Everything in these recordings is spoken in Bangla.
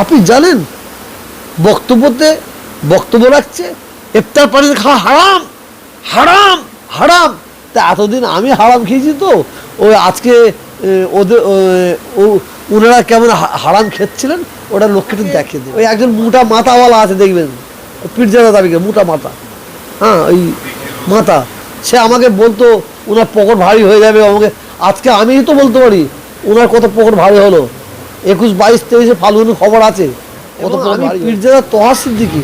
আপনি জানেন, বক্তব্যতে বক্তব্য রাখছে, ইফতার পানি খাওয়া হারাম হারাম হারাম। তা এতদিন আমি হারাম খেয়েছি তো, ওই আজকে ওদের ওনারা কেমন হারাম খেচ্ছিলেন, ওটা লোককে দেখিয়ে দেবে ওই একজন মোটা মাথাওয়ালা আছে, দেখবেন পিরজাদা দাবিকে, মোটা মাথা। হ্যাঁ ওই মাথা। সে আমাকে বলতো ওনার পকট ভারী হয়ে যাবে, আমাকে আজকে আমিই তো বলতে পারি ওনার কত পকট ভারী হলো? একুশ বাইশ তেইশে ফাল্গুনের খবর আছে। পীরজাদা তহা সিদ্দিকি।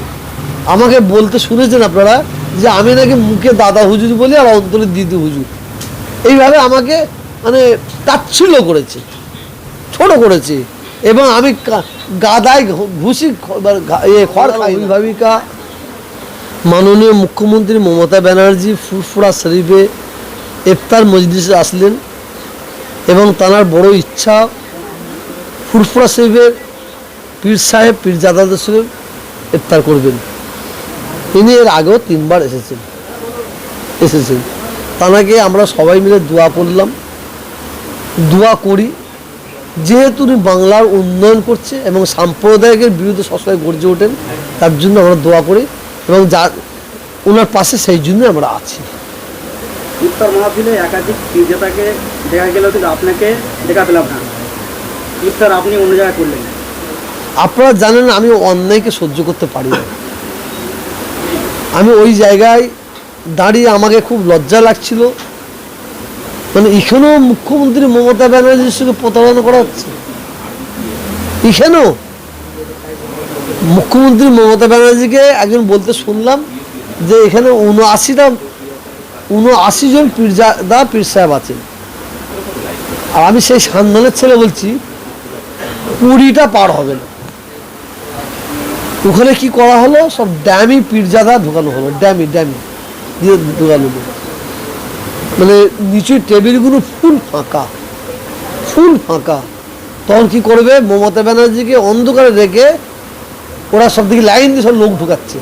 আমাকে বলতে শুনেছেন আপনারা যে আমি নাকি মুখে দাদা হুজুর বলি আর অন্তরে দিদি হুজুর। এইভাবে আমাকে মানে তাচ্ছিল্য করেছে ছোট করেছে। এবং আমি গাদায় ঘুষি মানে খড় খাই অভিভাবিকা মাননীয় মুখ্যমন্ত্রী মমতা ব্যানার্জি ফুরফুরা শরীফে ইফতার মজলিসে আসলেন এবং তার বড় ইচ্ছা ফুরফুরা শরীফের পীর সাহেব পীরজাদাদের সঙ্গে ইফতার করবেন। তিনি এর আগেও তিনবার এসেছেন। এসেছেন। তানাকে আমরা সবাই মিলে দোয়া করলাম। দোয়া করি, যেহেতু উনি বাংলার উন্নয়ন করছে এবং সাম্প্রদায়িকের বিরুদ্ধে সবসময় গর্জে ওঠেন, তার জন্য আমরা দোয়া করি এবং যা ওনার পাশে সেই জন্য আমরা আছি। ইফতার মাহফিলে একাধিক দেখা গেল, কিন্তু আপনাকে দেখা পেলাম না। ইফতার আপনি অন্য জায়গায় করলেন। আপনারা জানেন আমি অন্যায়কে সহ্য করতে পারি না। আমি ওই জায়গায় দাঁড়িয়ে আমাকে খুব লজ্জা লাগছিল। মানে এখানেও মুখ্যমন্ত্রী মমতা ব্যানার্জির সঙ্গে প্রতারণা করা হচ্ছে। এখানেও মুখ্যমন্ত্রী মমতা ব্যানার্জিকে একজন বলতে শুনলাম যে এখানে উনআশিটা, উনআশি জন পীরজাদা পীর সাহেব আছেন। আর আমি সেই সান্দানের ছেলে বলছি কুড়িটা পার হবে না। ওখানে কি করা হলো? সব ড্যামি পীরজাদা ঢোকানো হলো। Dummy dummy. দিয়ে হলো মানে নিচের টেবিলগুলো ফুল ফাঁকা। ফুল ফাঁকা। তখন কি করবে? মমতা ব্যানার্জিকে অন্ধকারে রেখে ওরা সব দিকে লাইন দিয়ে সব লোক ঢুকাচ্ছে।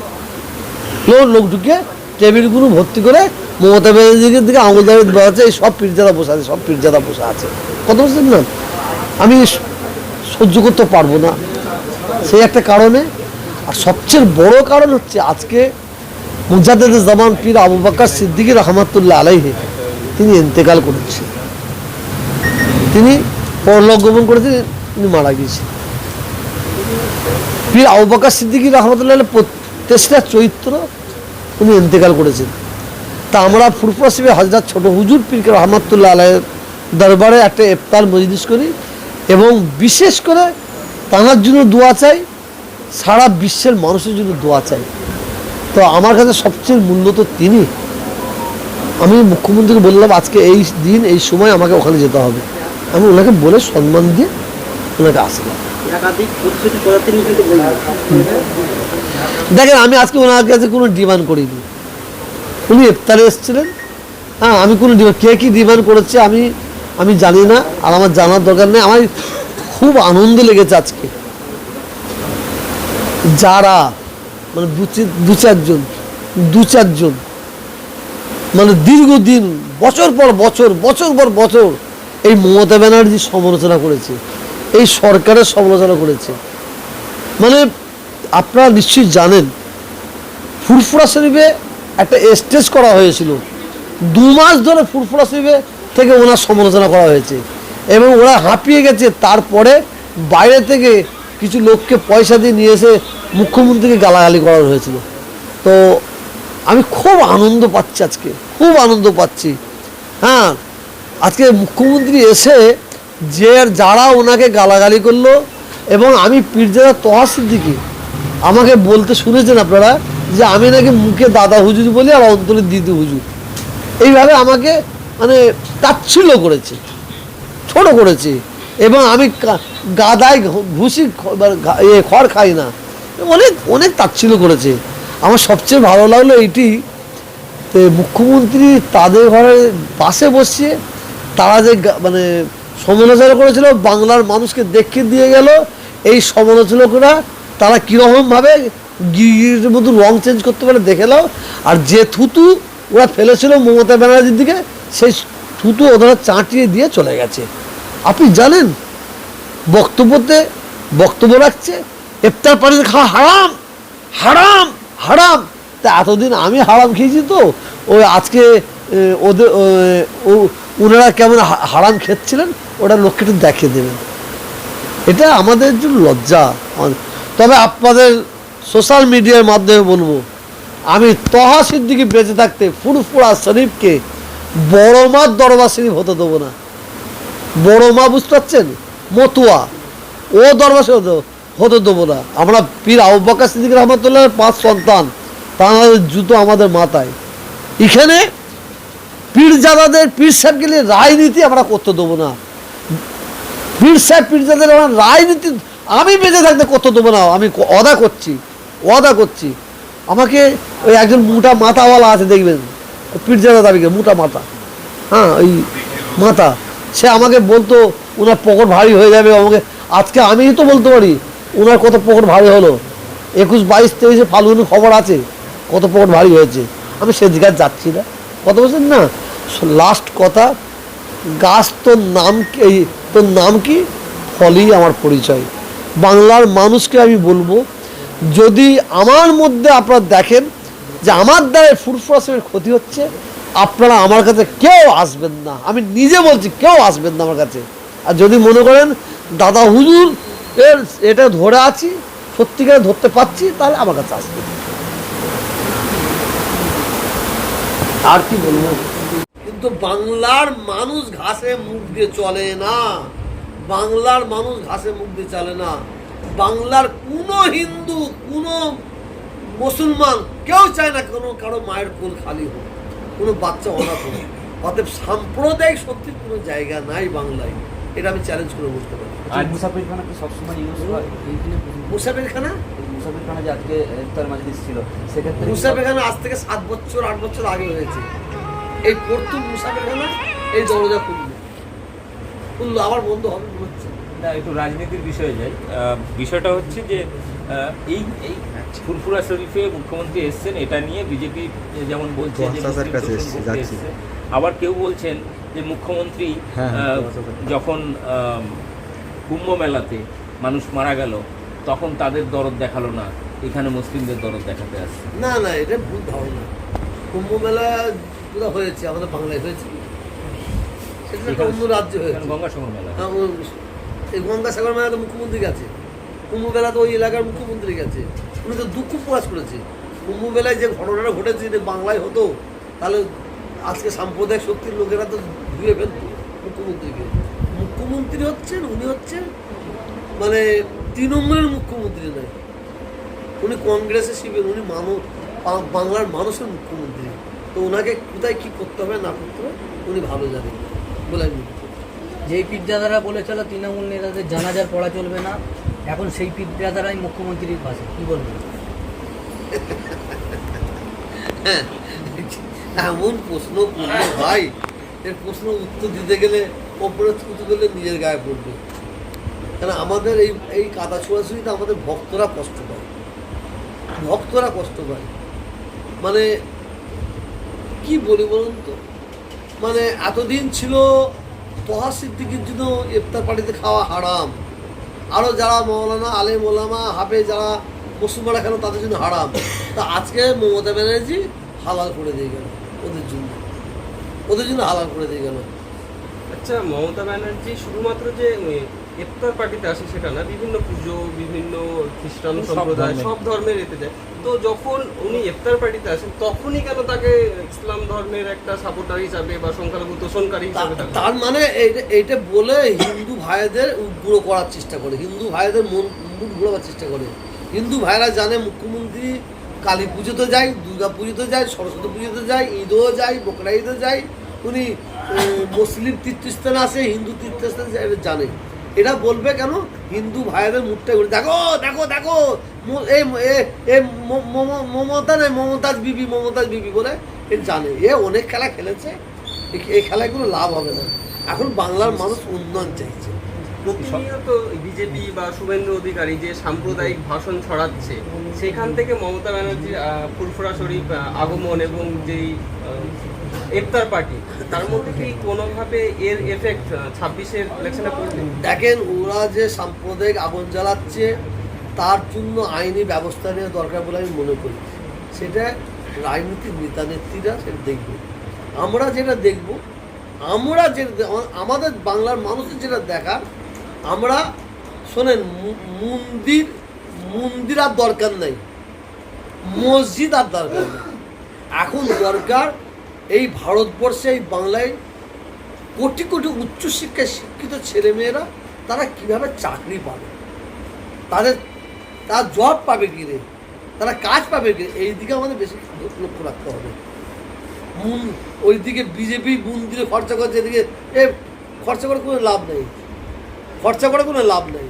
লোক লোক ঢুকে টেবিলগুলো ভর্তি করে মমতা ব্যানার্জিকে দিকে আঙুল দাঁড়িয়ে দেওয়া আছে। এই সব পীরজাদা বসে আছে, সব পীরজাদা বসে আছে। কত বুঝলেন না? আমি সহ্য করতে পারব না। সেই একটা কারণে। আর সবচেয়ে বড় কারণ হচ্ছে আজকে মুজাদ্দেদ জামান পীর আবু বাক্কার সিদ্দিকী রহমাতুল্লাহ আলাইহে তিনি ইন্তেকাল করেছেন তিনি পরলোক গমন করেছেন, তিনি মারা গিয়েছেন। পীর আবু বাক্কার সিদ্দিকী রহমতুল্লাহ তেসরা চৈত্র উনি ইন্তেকাল করেছেন। তা আমরা ফুরফুরা শিবে হজরত ছোট হুজুর পীরকে রহমতুল্লাহ আলাইয়ের দরবারে একটা ইফতার মজলিস করি। এবং বিশেষ করে তাঁর জন্য দোয়া চাই সারা বিশ্বের মানুষের জন্য দোয়া চাই। তো আমার কাছে সবচেয়ে মূল্য তো তিনি। আমি মুখ্যমন্ত্রীকে বললাম আজকে এই দিন এই সময় আমাকে ওখানে যেতে হবে। আমি ওনাকে বলে সম্মান দিয়ে ওনাকে আসলাম। দেখেন আমি আজকে ওনার কাছে কোনো ডিমান্ড করিনি। উনি ইফতারে এসেছিলেন। হ্যাঁ আমি কোনো ডিমান্ড কে কী ডিমান্ড করেছে আমি আমি জানি না, আর আমার জানার দরকার নেই। আমার খুব আনন্দ লেগেছে আজকে। যারা মানে দু চারজন দু চারজন মানে দীর্ঘদিন, বছর পর বছর বছর পর বছর এই মমতা ব্যানার্জির সমালোচনা করেছে, এই সরকারের সমালোচনা করেছে। মানে আপনারা নিশ্চয়ই জানেন, ফুরফুরা শরীফে একটা স্টেজ করা হয়েছিল। দু মাস ধরে ফুরফুরা শরীফে থেকে ওনার সমালোচনা করা হয়েছে। এবং ওরা হাঁপিয়ে গেছে। তারপরে বাইরে থেকে কিছু লোককে পয়সা দিয়ে নিয়ে এসে মুখ্যমন্ত্রীকে গালাগালি করা হয়েছিল। তো আমি খুব আনন্দ পাচ্ছি আজকে। খুব আনন্দ পাচ্ছি। হ্যাঁ আজকে মুখ্যমন্ত্রী এসে যে যারা ওনাকে গালাগালি করল এবং আমি পীরজাদা তহা সিদ্দিকি আমাকে বলতে শুনেছেন আপনারা যে আমি নাকি মুখে দাদা হুজুর বলি আর অন্তরে দিদি হুজুর। এইভাবে আমাকে মানে তাচ্ছিল্য করেছে, ছোট করেছে। এবং আমি গাদায় খ- মানে এ খড় খাই না। অনেক অনেক তাচ্ছিল্য করেছে। আমার সবচেয়ে ভালো লাগল এইটি মুখ্যমন্ত্রী তাদের ঘরে পাশে বসিয়ে তারা যে মানে সমালোচনা করেছিল, বাংলার মানুষকে দেখিয়ে দিয়ে গেল, এই সমালোচকরা তারা কীরকমভাবে গিরির মতো রং চেঞ্জ করতে পারে দেখে আর যে থুতু ওরা ফেলেছিল মমতা ব্যানার্জির দিকে সেই থুতু ওনারা চাটিয়ে দিয়ে চলে গেছে। আপনি জানেন, বক্তব্যতে বক্তব্য রাখছে, ইফতার পার্টিতে খাওয়া হারাম হারাম হারাম। তা এতদিন আমি হারাম খেয়েছি তো, ওই আজকে ওদের ওনারা কেমন হারাম খেচ্ছিলেন, ওটা লোককে একটু দেখিয়ে দেবেন। এটা আমাদের জন্য লজ্জা। তবে আপনাদের সোশ্যাল মিডিয়ার মাধ্যমে বলব, আমি তহা সিদ্দিকি বেঁচে থাকতে ফুরফুরা শরীফকে বড় মার দরবার শরীফ হতে দেবো না। বড় মা বুঝতে পারছেন? মতুয়া। ও দরবার শরীফ হতে- দেবো না। আমরা পীর আউবাকা সিদ্দিক রহমতুল্লাহ পাঁচ সন্তান। তাদের জুতো আমাদের মাথায়। এখানে পীরজাদাদের পীর সাহেবকে নিয়ে রাজনীতি আমরা করতে দেবো না। পীর সাহেব পীরজাদের আমার রাজনীতি আমি বেঁচে থাকতে করতে দেবো না। আমি অদা করছি অদা করছি। আমাকে ওই একজন মোটা মাথাওয়ালা আছে, দেখবেন। পীরজাদা দাবিকে মোটা মাথা। হ্যাঁ ওই মাথা। সে আমাকে বলতো, ওনার পকট ভারী হয়ে যাবে, আমাকে আজকে আমিই তো বলতে পারি, ওনার কত পকট ভারী হলো? একুশ, বাইশ, তেইশে ফাল্গুন খবর আছে, কত পকট ভারী হয়েছে? আমি সেদিকে যাচ্ছি না। কত বলছেন না? লাস্ট কথা, গাছ তোর নাম এই তোর নাম কি? ফলই আমার পরিচয়। বাংলার মানুষকে আমি বলব, যদি আমার মধ্যে আপনারা দেখেন যে আমার দ্বারা ফুরফুরা ফুরফুরাসের ক্ষতি হচ্ছে, আপনারা আমার কাছে কেউ আসবেন না। আমি নিজে বলছি, কেউ আসবেন না আমার কাছে। আর যদি মনে করেন, দাদা হুজুর, এর, এটা ধরে আছি, সত্যিকারে ধরতে পারছি, তাহলে আমার কাছে আসবে আর কি বলব? কিন্তু বাংলার মানুষ ঘাসে মুখ দিয়ে চলে না। বাংলার মানুষ ঘাসে মুখ দিয়ে চলে না। বাংলার কোনো হিন্দু, কোনো মুসলমান কেউ চায় না কোনো কারও মায়ের কোল খালি হোক কোনো বাচ্চা অনাথ হোক। অতএব সাম্প্রদায়িক শক্তির কোনো জায়গা নাই বাংলায়। এটা আমি চ্যালেঞ্জ করে বলতে পারি। আর মুসাফিরখানা কি সবসময় ইউজ হয়? মুসাফিরখানা যে আজকে ইফতার মাজলিস ছিল সেক্ষেত্রে আজ থেকে সাত বছর আট বছর আগে হয়েছে। এই মুসাফিরখানা এই দরজা খুললো। খুললো আবার বন্ধ হবে মনে হচ্ছে না একটু রাজনীতির বিষয়ে যাই। বিষয়টা হচ্ছে যে এই এই ফুরফুরা শরীফে মুখ্যমন্ত্রী এসছেন এটা নিয়ে বিজেপি যেমন বলছে। আবার কেউ বলছেন যে মুখ্যমন্ত্রী হ্যাঁ, হ্যাঁ। যখন কুম্ভ মেলাতে মানুষ মারা গেল তখন তাদের দরদ দেখাল না এখানে মুসলিমদের দরদ দেখাতে আসছে। না না এটা ভুল ধারণা। কুম্ভ মেলা হয়েছে আমাদের বাংলায় হয়েছে। সেটা একটা অন্য রাজ্যে হয়েছে। গঙ্গাসাগর মেলা। হ্যাঁ, ও- এই গঙ্গাসাগর মেলা তো মুখ্যমন্ত্রী গেছে। কুম্ভ মেলা তো ওই এলাকার মুখ্যমন্ত্রী গেছে। উনি তো দুঃখ প্রকাশ করেছে। কুম্ভ মেলায় যে ঘটনাটা ঘটেছে, যদি বাংলায় হতো, তাহলে আজকে সাম্প্রদায়িক শক্তির লোকেরা তো ধুয়ে ফেলতো মুখ্যমন্ত্রীকে। মুখ্যমন্ত্রী হচ্ছেন, উনি হচ্ছেন মানে তৃণমূলের মুখ্যমন্ত্রী নয়। উনি কংগ্রেসের শিবেন উনি মানুষ বাংলার মানুষের মুখ্যমন্ত্রী। তো ওনাকে কোথায় কী করতে হবে, না করতে হবে, উনি ভালো জানেন। বলে আমি। যেই পীরজাদারা বলেছিল, তৃণমূল নেতাদের জানাজার পড়া চলবে না। এখন সেই পীরজাদারাই মুখ্যমন্ত্রীর পাশে, কি বলবেন এমন প্রশ্ন করল ভাই, এর প্রশ্ন উত্তর দিতে গেলে ওপরে থুতু গেলে নিজের গায়ে পড়বে। কেন আমাদের এই এই কাদা ছোড়াছুড়িতে আমাদের ভক্তরা কষ্ট পায়। ভক্তরা কষ্ট পায়। মানে কি বলি বলুন তো? মানে এতদিন ছিল তহা সিদ্দিকির জন্য ইফতার পার্টিতে খাওয়া হারাম। আরও যারা মৌলানা, আলে মোলামা হাফে যারা মুসলমানরা খেলো তাদের জন্য হারাম? তা আজকে মমতা ব্যানার্জি হালাল করে দিয়ে গেল ওদের জন্য। ওদের জন্য হালাল করে দিয়ে গেল। আচ্ছা মমতা ব্যানার্জি শুধুমাত্র যে ইফতার পার্টিতে আসে সেটা না বিভিন্ন পুজো বিভিন্ন খ্রিস্টান সম্প্রদায় সব ধর্মের এতে যায়। তো যখন উনি ইফতার পার্টিতে আসেন তখনই কেন তাকে ইসলাম ধর্মের একটা সাপোর্টার হিসাবে বা সংখ্যালঘু তোষণকারী হিসাবে তার মানে এইটা- বলে হিন্দু ভাইদের উগ্র করার চেষ্টা করে। হিন্দু ভাইদের মন মুখ ঘোরাবার চেষ্টা করে। হিন্দু ভাইরা জানে মুখ্যমন্ত্রী কালী পুজোতে যায় দুর্গা পুজোতে যায় সরস্বতী পুজোতে যায় ঈদও যায় বকরা ঈদও যায়। উনি মুসলিম তীর্থস্থান আসে হিন্দু তীর্থস্থান জানে। এটা বলবে কেন? হিন্দু ভাইদের মুখটা ঘুরে দেখো দেখো দেখো এ- মমতা নয়, মমতাজ বিবি মমতাজ বিবি বলে এ জানে। এ অনেক খেলা খেলেছে এই খেলায় কোনো লাভ হবে না। এখন বাংলার মানুষ উন্নয়ন চাইছে। প্রতিনিয়ত বিজেপি বা শুভেন্দু অধিকারী যে সাম্প্রদায়িক ভাষণ ছড়াচ্ছে, সেখান থেকে মমতা ব্যানার্জির ফুরফুরা শরীফ আগমন এবং যেই ইফতার পার্টি তার মধ্যে কি কোনোভাবে এর এফেক্ট ছাব্বিশের দেখেন, ওরা যে সাম্প্রদায়িক আগুন জ্বালাচ্ছে, তার জন্য আইনি ব্যবস্থা নেওয়া দরকার বলে আমি মনে করি। সেটা রাজনীতির নেতা, নেত্রীরা সেটা দেখবে। আমরা যেটা দেখব, আমরা যেটা আমাদের বাংলার মানুষের যেটা দেখার, আমরা, শোনেন মন্দির মন্দির আর দরকার নেই। মসজিদ আর দরকার নেই। এখন দরকার এই ভারতবর্ষে, এই বাংলায় কোটি কোটি উচ্চশিক্ষায় শিক্ষিত ছেলেমেয়েরা তারা কীভাবে চাকরি পাবে? তাদের, তারা জব পাবে কি রে? তারা কাজ পাবে কি? এই দিকে আমাদের বেশি লক্ষ্য রাখতে হবে। মুন- ওইদিকে বিজেপি মন্দিরে খরচা করছে, এদিকে এ খরচা করে কোনো লাভ নেই। খরচা করে কোনো লাভ নেই।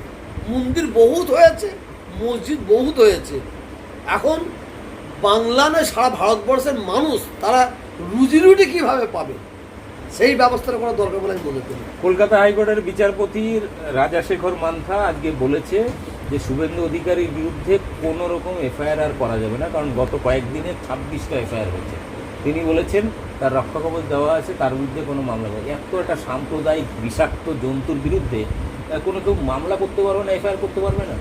মন্দির বহুত হয়েছে, মসজিদ বহুত হয়েছে। এখন বাংলা নয়, সারা ভারতবর্ষের মানুষ, তারা রুজি রুটি কীভাবে পাবে? সেই ব্যবস্থাটা করা দরকার বলে আমি মনে করি কলকাতা হাইকোর্টের বিচারপতি রাজাশেখর মান্থা আজকে বলেছে যে শুভেন্দু অধিকারীর বিরুদ্ধে কোনো রকম এফআইআর আর করা যাবে না কারণ গত কয়েকদিনে ছাব্বিশটা এফআইআর হয়েছে। তিনি বলেছেন তার রক্ষা কবচ দেওয়া আছে তার বিরুদ্ধে কোনো মামলা হবে এত একটা সাম্প্রদায়িক বিষাক্ত জন্তুর বিরুদ্ধে কোনো কেউ মামলা করতে পারবে না এফআইআর করতে পারবে না?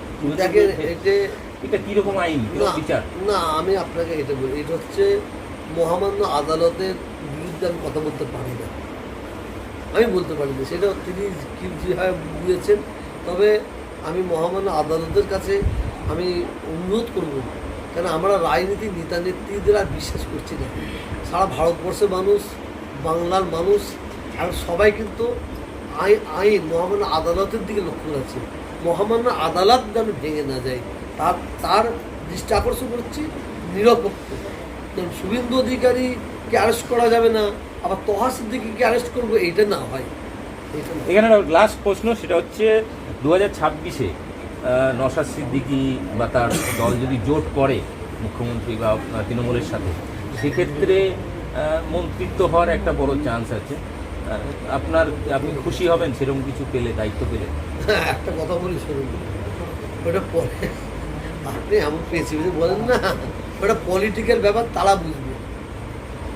এটা কীরকম আইন? বিচার? না আমি আপনাকে এটা বলি এটা হচ্ছে মহামান্য আদালতের বিরুদ্ধে আমি কথা বলতে পারি না। আমি বলতে পারি না, সেটা তিনি কি যেভাবে বুঝেছেন তবে আমি মহামান্য আদালতের কাছে আমি অনুরোধ করব, কেন আমরা রাজনীতি নেতা নেত্রীদের আর বিশ্বাস করছি না। সারা ভারতবর্ষের মানুষ, বাংলার মানুষ, আর সবাই কিন্তু আইন আইন, মহামান্য আদালতের দিকে লক্ষ্য রাখছে। মহামান্য আদালত যেন ভেঙে না যায়, তার তার দৃষ্টি আকর্ষণ করছি নিরপেক্ষ। যেমন শুভেন্দু অধিকারীকে অ্যারেস্ট করা যাবে না আবার তহা সিদ্দিকিকে অ্যারেস্ট করব এইটা না হয়। এখানে লাস্ট প্রশ্ন সেটা হচ্ছে দু হাজার ছাব্বিশে নসাদ সিদ্দিকি বা তার দল যদি জোট করে মুখ্যমন্ত্রী বা তৃণমূলের সাথে সেক্ষেত্রে মন্ত্রিত্ব হওয়ার একটা বড় চান্স আছে। আপনার আপনি খুশি হবেন সেরকম কিছু পেলে দায়িত্ব পেলে? হ্যাঁ, একটা কথা বলি সেরকম ওটা পরে আপনি এমন পেয়েছি বলেন না। ওটা পলিটিক্যাল ব্যাপার, তারা বুঝবে।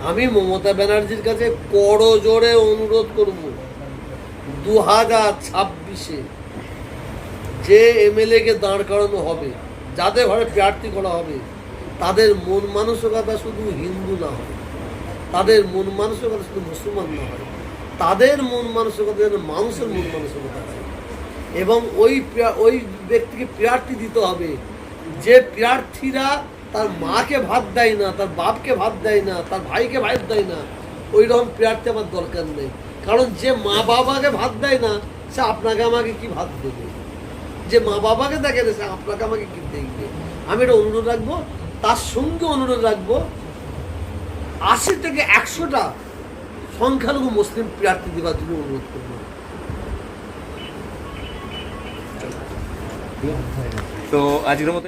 আমি মমতা ব্যানার্জির কাছে করো জোরে অনুরোধ করব দু হাজার ছাব্বিশে যে এমএলএকে দাঁড় করানো হবে, যাদের ঘরে প্রার্থী করা হবে, তাদের মন মানসিকতা শুধু হিন্দু না হয়, তাদের মন মানসিকতা শুধু মুসলমান না হয়, তাদের মন মানসিকতা যেন মানুষের মন মানসিকতা হয় এবং ওই ওই ব্যক্তিকে প্রার্থী দিতে হবে, যে প্রার্থীরা তার মাকে ভাত দেয় না, তার বাপকে ভাত দেয় না, তার ভাইকে ভাত দেয় না, ওই রকম প্রার্থী আমার দরকার নেই। কারণ যে মা বাবাকে ভাত দেয় না, সে আপনাকে আমাকে কি ভাত দেবে? যে মা বাবাকে দেখে না, সে আপনাকে আমাকে কি দেখবে? আমি এটা অনুরোধ রাখব, তার সঙ্গে অনুরোধ রাখব, আশি থেকে একশোটা সংখ্যালঘু মুসলিম প্রার্থী দেওয়ার জন্য অনুরোধ করব। তো আজকের মতো